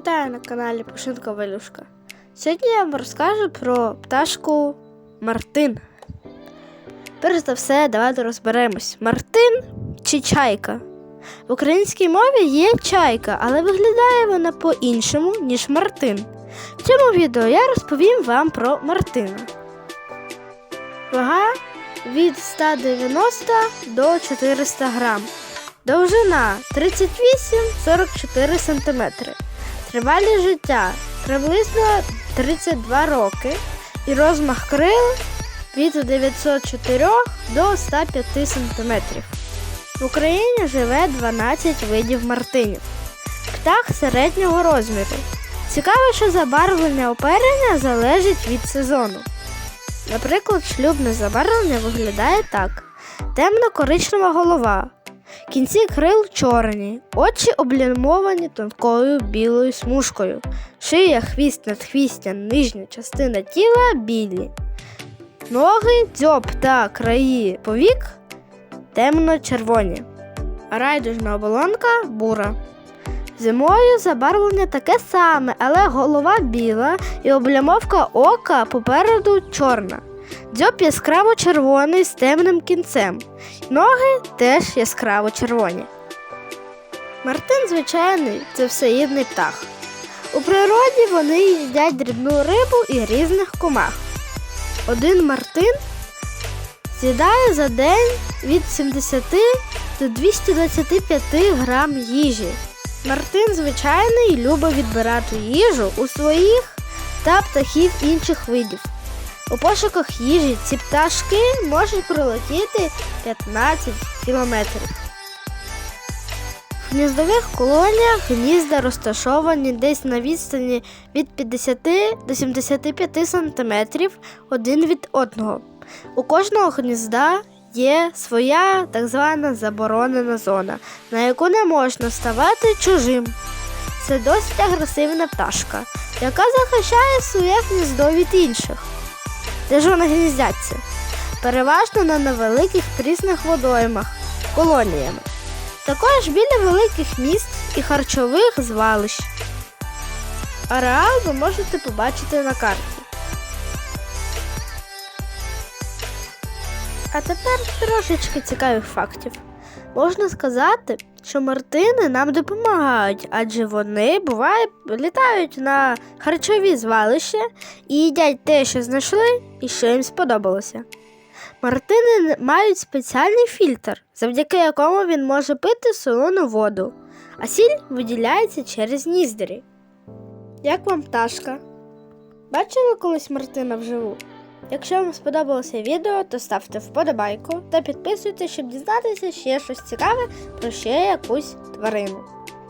Вітаю на каналі Пушинка Валюшка. Сьогодні я вам розкажу про пташку Мартин. Перш за все, давайте розберемось: Мартин чи чайка? В українській мові є чайка, але виглядає вона по-іншому, ніж Мартин. В цьому відео я розповім вам про Мартина. Вага від 190 до 400 грам. Довжина 38-44 см. Тривалість життя приблизно 32 роки і розмах крил від 904 до 105 см. В Україні живе 12 видів мартинів. Птах середнього розміру. Цікаво, що забарвлення оперення залежить від сезону. Наприклад, шлюбне забарвлення виглядає так: темно-коричнева голова, кінці крил чорні, очі облямовані тонкою білою смужкою, шия, хвіст, надхвістя, нижня частина тіла білі, ноги, дзьоб та краї повік темно-червоні, райдужна оболонка бура. Зимою забарвлення таке саме, але голова біла і облямовка ока попереду чорна. Дзьоб яскраво червоний з темним кінцем. Ноги теж яскраво червоні. Мартин звичайний це всеїдний птах. У природі вони їдять дрібну рибу і різних комах. Один мартин з'їдає за день від 70 до 225 грам їжі. Мартин звичайний любить відбирати їжу у своїх та птахів інших видів. У пошуках їжі ці пташки можуть пролетіти 15 кілометрів. В гніздових колоніях гнізда розташовані десь на відстані від 50 до 75 см один від одного. У кожного гнізда є своя так звана заборонена зона, на яку не можна ставати чужим. Це досить агресивна пташка, яка захищає своє гніздо від інших. Де ж вони гніздяться? Переважно на невеликих прісних водоймах, колоніями. Також біля великих міст і харчових звалищ. Ареал ви можете побачити на карті. А тепер трошечки цікавих фактів. Можна сказати, що мартини нам допомагають, адже вони буває літають на харчові звалища і їдять те, що знайшли і що їм сподобалося. Мартини мають спеціальний фільтр, завдяки якому він може пити солону воду, а сіль виділяється через ніздрі. Як вам пташка? Бачили колись Мартина вживу? Якщо вам сподобалося відео, то ставте вподобайку та підписуйтесь, щоб дізнатися ще щось цікаве про ще якусь тварину.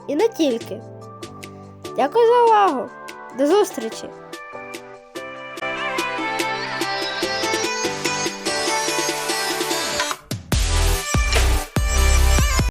І не тільки. Дякую за увагу! До зустрічі!